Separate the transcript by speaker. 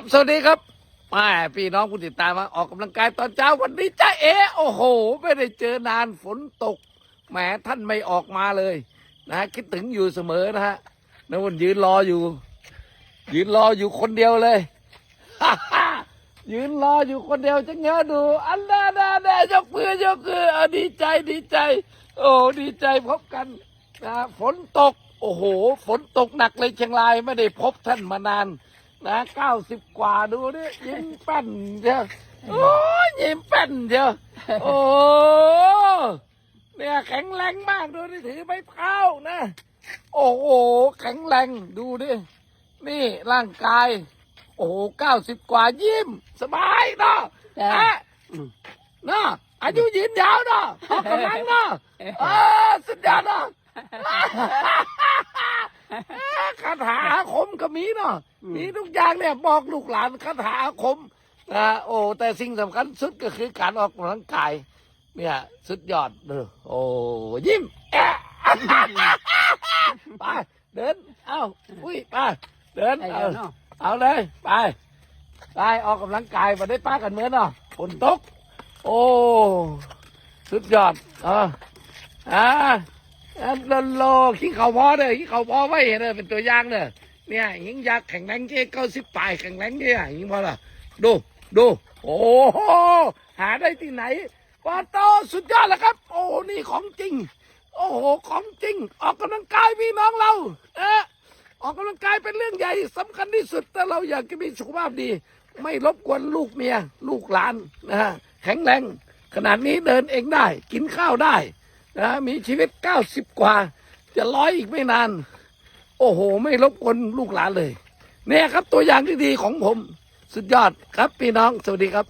Speaker 1: ครับ สวัสดีครับแม่พี่น้องผู้ติดตามมาออกกำลังกายตอนเช้าวันนี้จ้าเอ๋โอ้โห ไม่ได้เจอนานฝนตกแหมท่านไม่ออกมาเลย นะ คิดถึงอยู่เสมอนะฮะนวันยืนรออยู่ ยืนรออยู่คนเดียวเลยยืนรออยู่คนเดียวจะเงาดูอันนานาดายกมือยกมือเอาดีใจดีใจ โอ้ดีใจพบกันนะฝนตก โอ้โห ฝนตกหนักเลยเชียงรายไม่ได้พบท่านมานาน นะเก้าสิบกว่าดูนี่ยิ้มแป้นเดียวโอ้ยยิ้มแป้นเดียวโอ้เนี่ยแข็งแรงมากดูนี่ถือไม้เท้านะ โอ้โหแข็งแรงดูดินี่ร่างกาย โอ้โหเก้าสิบกว่ายิ้ม สบายเนาะ
Speaker 2: จ้ะ
Speaker 1: อะเนาะอายุยืนยาวเนาะออกกำลังเนาะเออสุดยอดเนาะคาถาอาคม ก็มีเนาะมีทุกอย่างเนี่ยบอกลูกหลานคาถาอาคมนะโอ้แต่สิ่งสำคัญสุดก็คือการออกกำลังกาย เนี่ยสุดยอดเออโอ้ยิ้มแอะไปเดิน เอาอุ้ยไปเดิน
Speaker 2: ไอ้
Speaker 1: เอา
Speaker 2: เนาะ
Speaker 1: เอาเลย ไป ไปออกกำลังกายมาได้ป้ากันเหมือนเนาะฝนตก โอ้ สุดยอดอ่าอ่าอันโลโลขี้เขาพอเด้อขี้เขาพอไว้เห็นเด้อเป็นตัวอย่างเด้อ เนี่ยหิงยักแข็งแรงเจ๊เก้าสิบปลายแข็งแรงเจ๊หิงพอละดูดูโอ้โหหาได้ที่ไหนปาโตสุดยอดแล้วครับ โอ้นี่ของจริง โอ้โหของจริง ออกกำลังกายพี่น้องเรา เอะออกกำลังกายเป็นเรื่องใหญ่สำคัญที่สุดถ้าเราอยากจะมีสุขภาพดี ไม่รบกวนลูกเมีย ลูกหลานนะฮะแข็งแรงขนาดนี้เดินเองได้ กินข้าวได้นะมีชีวิตเก้าสิบกว่า จะร้อยอีกไม่นาน โอ้โห ไม่รบกวนลูกหลานเลย เนี่ยครับตัวอย่างที่ดีของผม สุดยอดครับพี่น้อง สวัสดีครับ